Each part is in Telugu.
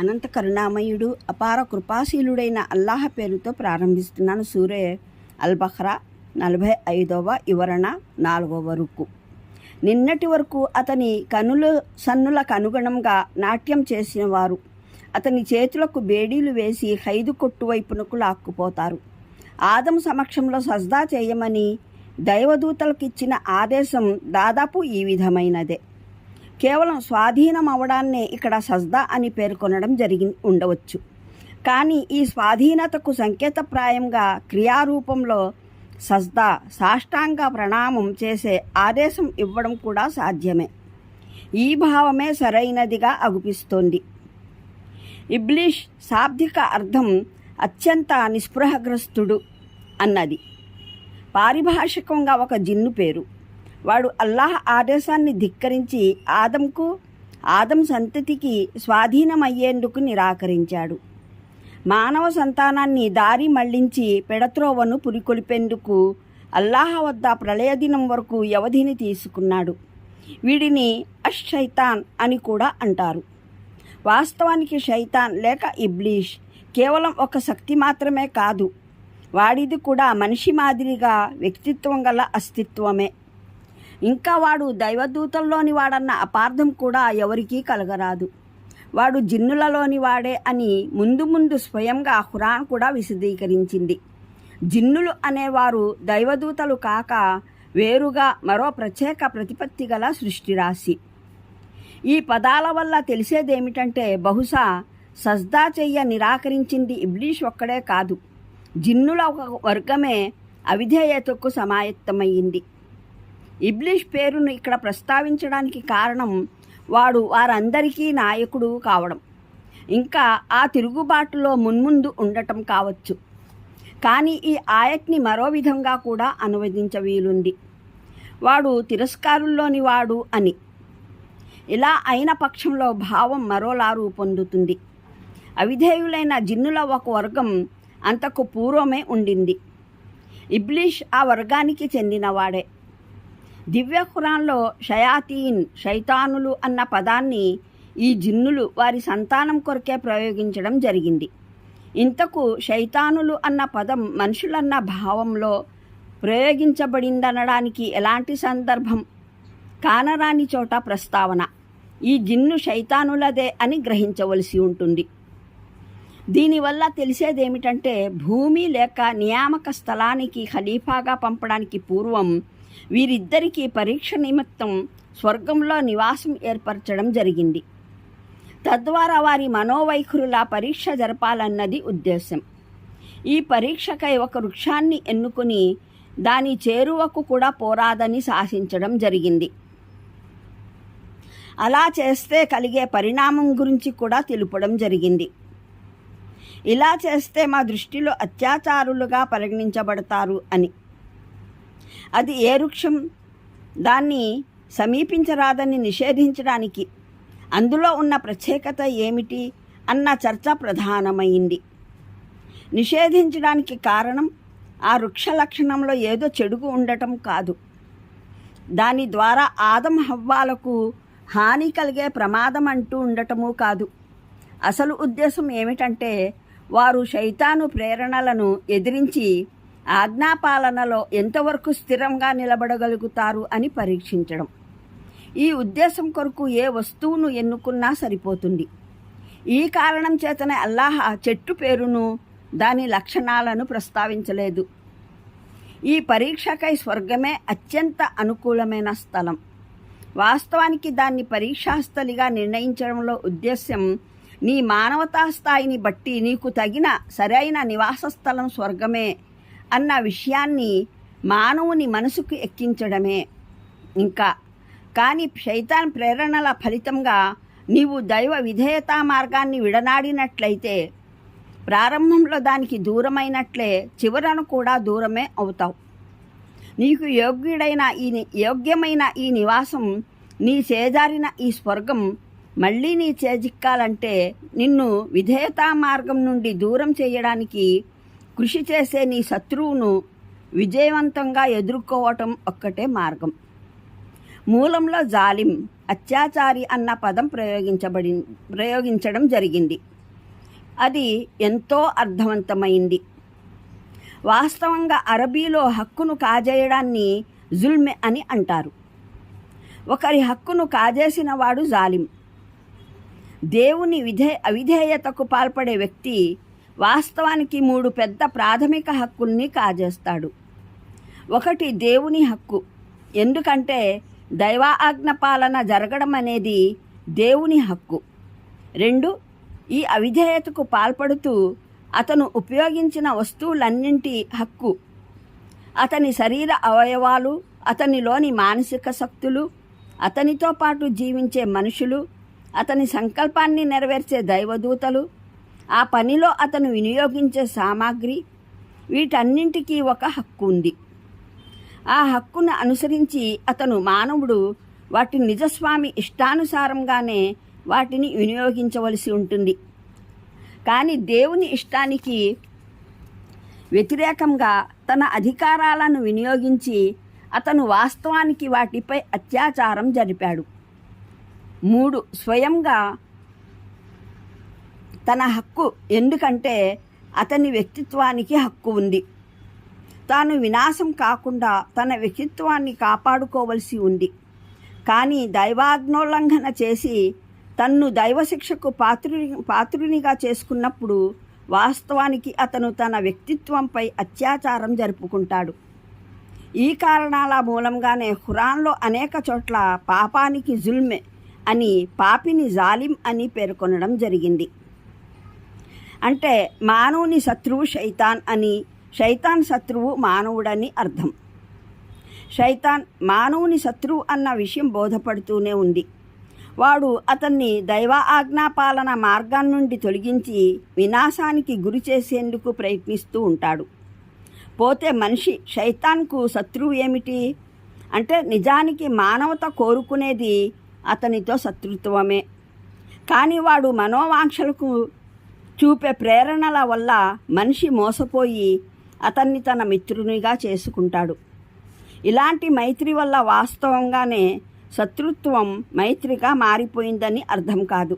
అనంత కరుణామయుడు అపార కృపాశీలుడైన అల్లాహ పేరుతో ప్రారంభిస్తున్నాను. సూరే అల్ బహ్రా నలభై ఐదవ వివరణ నాలుగవ రుక్కు నిన్నటి వరకు అతని కనుల సన్నులకు అనుగుణంగా నాట్యం చేసిన వారు అతని చేతులకు బేడీలు వేసి ఖైదు కొట్టు వైపునకు లాక్కుపోతారు. ఆదం సమక్షంలో సజ్దా చేయమని దైవదూతలకు ఇచ్చిన ఆదేశం దాదాపు ఈ విధమైనదే. కేవలం స్వాధీనం అవడాన్నే ఇక్కడ సజ్దా అని పేర్కొనడం జరిగి ఉండవచ్చు. కానీ ఈ స్వాధీనతకు సంకేతప్రాయంగా క్రియారూపంలో సజ్దా సాష్టాంగ ప్రణామం చేసే ఆదేశం ఇవ్వడం కూడా సాధ్యమే. ఈ భావమే సరైనదిగా అగుపిస్తోంది. ఇబ్లిష్ శాబ్దిక అర్థం అత్యంత నిస్పృహగ్రస్తుడు అన్నది. పారిభాషికంగా ఒక జిన్ను పేరు. వాడు అల్లాహ్ ఆదేశాన్ని ధిక్కరించి ఆదంకు ఆదం సంతతికి స్వాధీనమయ్యేందుకు నిరాకరించాడు. మానవ సంతానాన్ని దారి మళ్ళించి పెడత్రోవను పురికొల్పేందుకు అల్లాహ వద్ద ప్రళయ దినం వరకు వ్యవధిని తీసుకున్నాడు. వీడిని అష్ శైతాన్ అని కూడా అంటారు. వాస్తవానికి శైతాన్ లేక ఇబ్లీష్ కేవలం ఒక శక్తి మాత్రమే కాదు. వాడిది కూడా మనిషి మాదిరిగా వ్యక్తిత్వం గల అస్తిత్వమే. ఇంకా వాడు దైవదూతల్లోని వాడన్న అపార్థం కూడా ఎవరికీ కలగరాదు. వాడు జిన్నులలోని వాడే అని ముందు ముందు స్వయంగా హురాన్ కూడా విశదీకరించింది. జిన్నులు అనేవారు దైవదూతలు కాక వేరుగా మరో ప్రత్యేక ప్రతిపత్తి గల సృష్టిరాశి. ఈ పదాల వల్ల తెలిసేదేమిటంటే బహుశా సజ్దా చెయ్య నిరాకరించింది ఇబ్లీష్ ఒక్కడే కాదు. జిన్నుల ఒక వర్గమే అవిధేయతకు సమాయత్తమయ్యింది. ఇబ్లీష్ పేరును ఇక్కడ ప్రస్తావించడానికి కారణం వాడు వారందరికీ నాయకుడు కావడం. ఇంకా ఆ తిరుగుబాటులో మున్ముందు ఉండటం కావచ్చు. కానీ ఈ ఆయత్ని మరో విధంగా కూడా అనువదించ వీలుంది వాడు తిరస్కారుల్లోని వాడు అని. ఇలా అయిన పక్షంలో భావం మరోలా రూపొందుతుంది. అవిధేయులైన జిన్నుల ఒక వర్గం అంతకు పూర్వమే ఉండింది. ఇబ్లీష్ ఆ వర్గానికి చెందినవాడే. దివ్య ఖురాన్లో షయాతీన్ శైతానులు అన్న పదాన్ని ఈ జిన్నులు వారి సంతానం కొరకే ప్రయోగించడం జరిగింది. ఇంతకు శైతానులు అన్న పదం మనుషులన్న భావంలో ప్రయోగించబడిందనడానికి ఎలాంటి సందర్భం? కానరాని చోట ప్రస్తావన. ఈ జిన్ను శైతానులదే అని గ్రహించవలసి ఉంటుంది. దీనివల్ల తెలిసేదేమిటంటే భూమి లేక నియామక స్థలానికి ఖలీఫాగా పంపడానికి పూర్వం వీరిద్దరికీ పరీక్ష నిమిత్తం స్వర్గంలో నివాసం ఏర్పరచడం జరిగింది. తద్వారా వారి మనోవైఖరుల పరీక్ష జరపాలన్నది ఉద్దేశం. ఈ పరీక్షకై ఒక వృక్షాన్ని ఎన్నుకుని దాని చేరువకు కూడా పోరాదని శాసించడం జరిగింది. అలా చేస్తే కలిగే పరిణామం గురించి కూడా తెలుపడం జరిగింది. ఇలా చేస్తే మా దృష్టిలో అత్యాచారులుగా పరిగణించబడతారు అని. అది ఏ వృక్షం? దాన్ని సమీపించరాదని నిషేధించడానికి అందులో ఉన్న ప్రత్యేకత ఏమిటి? అన్న చర్చ ప్రధానమైంది. నిషేధించడానికి కారణం ఆ వృక్ష లక్షణంలో ఏదో చెడుగు ఉండటం కాదు. దాని ద్వారా ఆదం హవ్వాలకు హాని కలిగే ప్రమాదం అంటూ ఉండటము కాదు. అసలు ఉద్దేశం ఏమిటంటే వారు శైతాను ప్రేరణలను ఎదిరించి ఆజ్ఞాపాలనలో ఎంతవరకు స్థిరంగా నిలబడగలుగుతారు అని పరీక్షించడం. ఈ ఉద్దేశం కొరకు ఏ వస్తువును ఎన్నుకున్నా సరిపోతుంది. ఈ కారణం చేతనే అల్లాహ్ ఆ చెట్టు పేరును దాని లక్షణాలను ప్రస్తావించలేదు. ఈ పరీక్షకై స్వర్గమే అత్యంత అనుకూలమైన స్థలం. వాస్తవానికి దాన్ని పరీక్షాస్థలిగా నిర్ణయించడంలో ఉద్దేశ్యం నీ మానవతా స్థాయిని బట్టి నీకు తగిన సరైన నివాస స్థలం స్వర్గమే అన్న విషయాన్ని మానవుని మనసుకు ఎక్కించడమే ఇంకా. కానీ శైతాన్ ప్రేరణల ఫలితంగా నీవు దైవ విధేయతా మార్గాన్ని విడనాడినట్లయితే ప్రారంభంలో దానికి దూరమైనట్లే చివరను కూడా దూరమే అవుతావు. నీకు యోగ్యుడైన ఈ యోగ్యమైన ఈ నివాసం నీ చేజారిన ఈ స్వర్గం మళ్ళీ నీ చేజిక్కాలంటే నిన్ను విధేయతా మార్గం నుండి దూరం చేయడానికి కృషి చేసే నీ శత్రువును విజయవంతంగా ఎదుర్కోవటం ఒక్కటే మార్గం. మూలంలో జాలిం అత్యాచారి అన్న పదం ప్రయోగించబడి ప్రయోగించడం జరిగింది. అది ఎంతో అర్థవంతమైంది. వాస్తవంగా అరబీలో హక్కును కాజేయడాన్ని జుల్మె అని అంటారు. ఒకరి హక్కును కాజేసిన వాడు జాలిం. దేవుని విధే అవిధేయతకు పాల్పడే వ్యక్తి వాస్తవానికి మూడు పెద్ద ప్రాథమిక హక్కుల్ని కాజేస్తాడు. ఒకటి దేవుని హక్కు. ఎందుకంటే దైవాజ్ఞ పాలన జరగడం అనేది దేవుని హక్కు. రెండు ఈ అవిధేయతకు పాల్పడుతూ అతను ఉపయోగించిన వస్తువులన్నింటి హక్కు. అతని శరీర అవయవాలు అతనిలోని మానసిక శక్తులు అతనితో పాటు జీవించే మనుషులు అతని సంకల్పాన్ని నెరవేర్చే దైవదూతలు ఆ పనిలో అతను వినియోగించే సామాగ్రి వీటన్నింటికీ ఒక హక్కు ఉంది. ఆ హక్కును అనుసరించి అతను మానవుడు వాటి నిజస్వామి ఇష్టానుసారంగానే వాటిని వినియోగించవలసి ఉంటుంది. కానీ దేవుని ఇష్టానికి వ్యతిరేకంగా తన అధికారాలను వినియోగించి అతను వాస్తవానికి వాటిపై అత్యాచారం జరిపాడు. మూడు స్వయంగా తన హక్కు ఎందుకంటే అతని వ్యక్తిత్వానికి హక్కు ఉంది. తాను వినాశం కాకుండా తన వ్యక్తిత్వాన్ని కాపాడుకోవలసి ఉంది. కానీ దైవాజ్ఞోల్లంఘన చేసి తన్ను దైవశిక్షకు పాత్రుని పాత్రునిగా చేసుకున్నప్పుడు వాస్తవానికి అతను తన వ్యక్తిత్వంపై అత్యాచారం జరుపుకుంటాడు. ఈ కారణాల మూలంగానే ఖురాన్లో అనేక చోట్ల పాపానికి జుల్మె అని పాపిని జాలిం అని పేర్కొనడం జరిగింది. అంటే మానవుని శత్రువు శైతాన్ అని శైతాన్ శత్రువు మానవుడని అర్థం. శైతాన్ మానవుని శత్రువు అన్న విషయం బోధపడుతూనే ఉంది. వాడు అతన్ని దైవ ఆజ్ఞాపాలన మార్గం నుండి తొలగించి వినాశానికి గురి చేసేందుకు ప్రయత్నిస్తూ ఉంటాడు. పోతే మనిషి శైతాన్కు శత్రువు ఏమిటి? అంటే నిజానికి మానవత కోరుకునేది అతనితో శత్రుత్వమే. కానీ వాడు మనోవాంక్షలకు చూపే ప్రేరణల వల్ల మనిషి మోసపోయి అతన్ని తన మిత్రునిగా చేసుకుంటాడు. ఇలాంటి మైత్రి వల్ల వాస్తవంగానే శత్రుత్వం మైత్రిగా మారిపోయిందని అర్థం కాదు.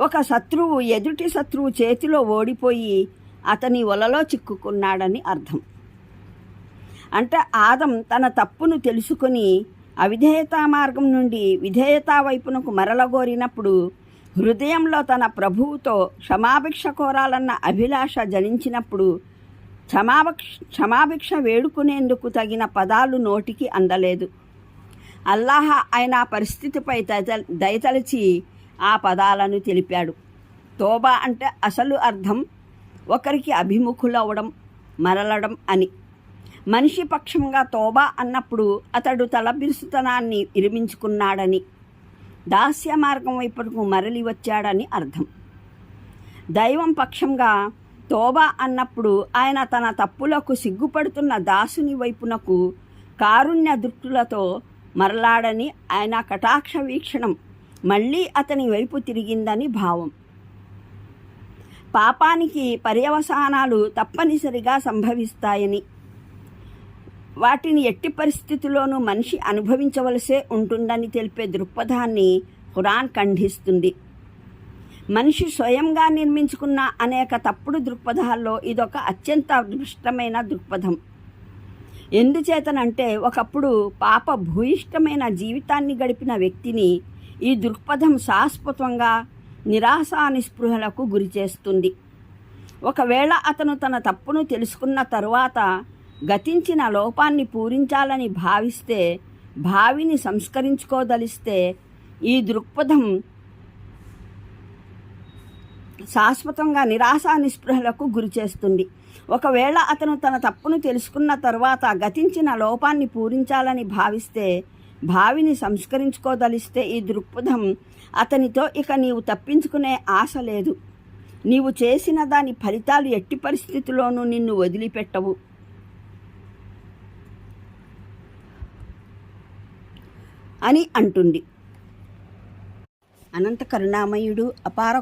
ఒక శత్రువు ఎదుటి శత్రువు చేతిలో ఓడిపోయి అతని వలలో చిక్కుకున్నాడని అర్థం. అంటే ఆదం తన తప్పును తెలుసుకొని అవిధేయతా మార్గం నుండి విధేయతా వైపునకు మరలగోరినప్పుడు హృదయంలో తన ప్రభువుతో క్షమాభిక్ష కోరాలన్న అభిలాష జనించినప్పుడు క్షమాభిక్ష క్షమాభిక్ష వేడుకునేందుకు తగిన పదాలు నోటికి అందలేదు. అల్లాహ ఆయన పరిస్థితిపై దయతలిచి ఆ పదాలను తెలిపాడు. తోబా అంటే అసలు అర్థం ఒకరికి అభిముఖులవడం మరలడం అని. మనిషి పక్షంగా తోబా అన్నప్పుడు అతడు తలబిరుసుతనాన్ని ఇరిమించుకున్నాడని దాస్య మార్గం వైపుకు మరలి వచ్చాడని అర్థం. దైవం పక్షంగా తోబా అన్నప్పుడు ఆయన తన తప్పులకు సిగ్గుపడుతున్న దాసుని వైపునకు కారుణ్య దృష్టులతో మరలాడని ఆయన కటాక్ష వీక్షణం మళ్ళీ అతని వైపు తిరిగిందని భావం. పాపానికి పర్యవసానాలు తప్పనిసరిగా సంభవిస్తాయని వాటిని ఎట్టి పరిస్థితుల్లోనూ మనిషి అనుభవించవలసే ఉంటుందని తెలిపే దృక్పథాన్ని ఖురాన్ ఖండిస్తుంది. మనిషి స్వయంగా నిర్మించుకున్న అనేక తప్పుడు దృక్పథాల్లో ఇదొక అత్యంత దృష్టమైన దృక్పథం. ఎందుచేతనంటే ఒకప్పుడు పాప భూయిష్టమైన జీవితాన్ని గడిపిన వ్యక్తిని ఈ దృక్పథం శాశ్వతంగా నిరాశా నిస్పృహలకు గురి చేస్తుంది ఒకవేళ అతను తన తప్పును తెలుసుకున్న తరువాత గతించిన లోపాన్ని పూరించాలని భావిస్తే భావిని సంస్కరించుకోదలిస్తే ఈ దృక్పథం శాశ్వతంగా నిరాశా నిస్పృహలకు గురి చేస్తుంది. ఒకవేళ అతను తన తప్పును తెలుసుకున్న తర్వాత గతించిన లోపాన్ని పూరించాలని భావిస్తే భావిని సంస్కరించుకోదలిస్తే ఈ దృక్పథం అతనితో ఇక నీవు తప్పించుకునే ఆశ లేదు. నీవు చేసిన దాని ఫలితాలు ఎట్టి పరిస్థితుల్లోనూ నిన్ను వదిలిపెట్టవు. అని అంటుంది. అనంత కరుణామయుడు అపార